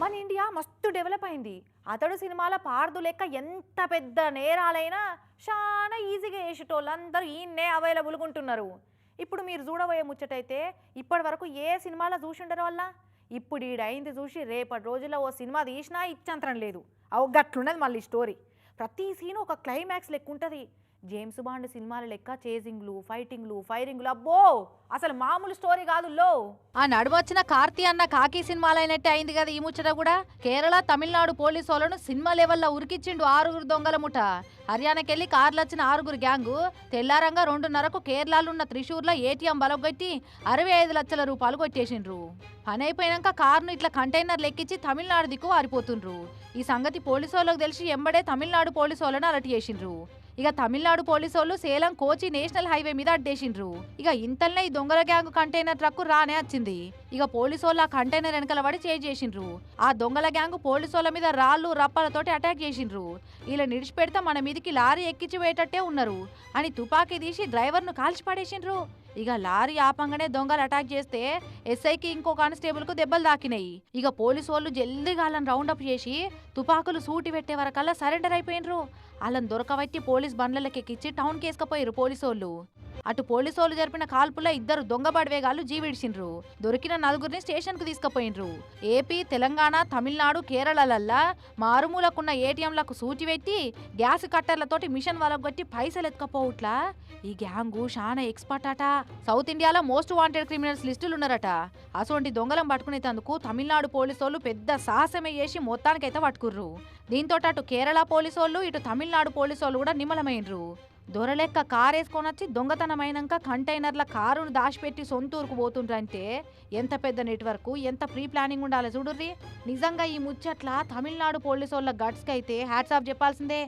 మన ఇండియా మస్తు డెవలప్ అయింది. అతడు సినిమాల పార్దు లెక్క ఎంత పెద్ద నేరాలైనా చాలా ఈజీగా వేసేటోళ్ళు అందరూ ఈయన్నే అవైలబుల్గా ఉంటున్నారు. ఇప్పుడు మీరు చూడబోయే ముచ్చటైతే ఇప్పటి వరకు ఏ సినిమాలో చూసి ఉండరు వల్ల? ఇప్పుడు ఈడైంది చూసి రేపటి రోజుల్లో ఓ సినిమా తీసినా ఇచ్చంతరం లేదు. అవు గట్లున్నది మళ్ళీ స్టోరీ. ప్రతి సీన్ ఒక క్లైమాక్స్ లెక్క ఉంటుంది జేమ్స్ బాండ్ సినిమాల లెక్క చేజింగ్లు ఫైటింగ్లు ఫైరింగ్లు. అబ్బో! అసలు మామూలు స్టోరీ కాదు లో ఆ నడుమొచ్చిన కార్తీ అన్న కాకి సినిమాలైనట్టే అయింది కదా ఈ ముచ్చట కూడా. కేరళ తమిళనాడు పోలీసు వాళ్ళను సినిమా లెవెల్లో ఉరికిచ్చిండు ఆరుగురు దొంగల ముఠ. హర్యానాకెళ్ళి కార్లు వచ్చిన ఆరుగురు గ్యాంగు తెల్లారంగా రెండున్నరకు కేరళలో ఉన్న త్రిశూర్లో ఏటీఎం బలగొట్టి అరవై ఐదు లక్షల రూపాయలు కొట్టేసిండ్రు. పని అయిపోయాక కారును ఇట్లా కంటైనర్ లెక్కించి తమిళనాడు దిక్కు వారిపోతుండ్రు. ఈ సంగతి పోలీసు వాళ్ళకి తెలిసి ఎంబడే తమిళనాడు పోలీసు వాళ్ళని అలర్ట్ చేసిండ్రు. ఇక తమిళనాడు పోలీసు వాళ్ళు సేలం కోచి నేషనల్ హైవే మీద అడ్డేసిండ్రు. ఇక ఇంతల్నే ఈ దొంగల గ్యాంగ్ కంటైనర్ ట్రక్కు రానే వచ్చింది. ఇక పోలీసు వాళ్ళు ఆ కంటైనర్ వెనకల పడి చేజ్ చేసిండ్రు. ఆ దొంగల గ్యాంగ్ పోలీసు వాళ్ళ మీద రాళ్ళు రప్పలతోటి అటాక్ చేసిండ్రు. ఇలా నిడిచిపెడితే మన మీదికి లారీ ఎక్కించి పోయేటట్టే ఉన్నారు. అని తుపాకీ తీసి డ్రైవర్ను కాల్చి పడేసిండ్రు. ఇక లారీ ఆపంగానే దొంగలు అటాక్ చేస్తే ఎస్ఐకి ఇంకో కానిస్టేబుల్కు దెబ్బలు దాకినాయి ఇక పోలీసు వాళ్ళు జల్దిగా వాళ్ళని రౌండప్ చేసి తుపాకులు సూటి పెట్టే వరకల్లా సరెండర్ అయిపోయినరు. వాళ్ళని దొరకబట్టి పోలీస్ బండ్లకి ఎక్కించి టౌన్ కేసుకపోయారు పోలీసు వాళ్ళు అటు పోలీసోలు జరిపిన కాల్పుల ఇద్దరు దొంగ బడివేగాలు జీవిడిసిండ్రు దొరికిన నలుగురిని స్టేషన్కు తీసుకుపోయినరు ఏపీ తెలంగాణ తమిళనాడు కేరళలల్లా మారుమూలకున్న ఏటీఎంలకు సూచి పెట్టి గ్యాస్ కట్టర్లతోటి మిషన్ వలగొట్టి పైసలు ఎత్తుకపోవట్లా? ఈ గ్యాంగు చాలా ఎక్స్పర్ట్ అట సౌత్ ఇండియాలో మోస్ట్ వాంటెడ్ క్రిమినల్స్ లిస్టులు ఉన్నారట. అసోంటి దొంగలం పట్టుకునేందుకు తమిళనాడు పోలీసోళ్ళు పెద్ద సాహసమే చేసి మొత్తానికైతే పట్టుకుర్రు. దీంతో అటు కేరళ పోలీసోళ్ళు ఇటు తమిళనాడు పోలీసోళ్ళు కూడా నిమ్మలమైనరు దొరలెక్క కారేసుకొని వచ్చి దొంగతనమైనాక కంటైనర్ల కారును దాచిపెట్టి సొంతూరుకు పోతుండ్రంటే ఎంత పెద్ద నెట్వర్క్ ఎంత ప్రీ ప్లానింగ్ ఉండాలి చూడుర్రి. నిజంగా ఈ ముచ్చట్ల తమిళనాడు పోలీసోళ్ళ గట్స్కి అయితే హ్యాట్సాప్ చెప్పాల్సిందే.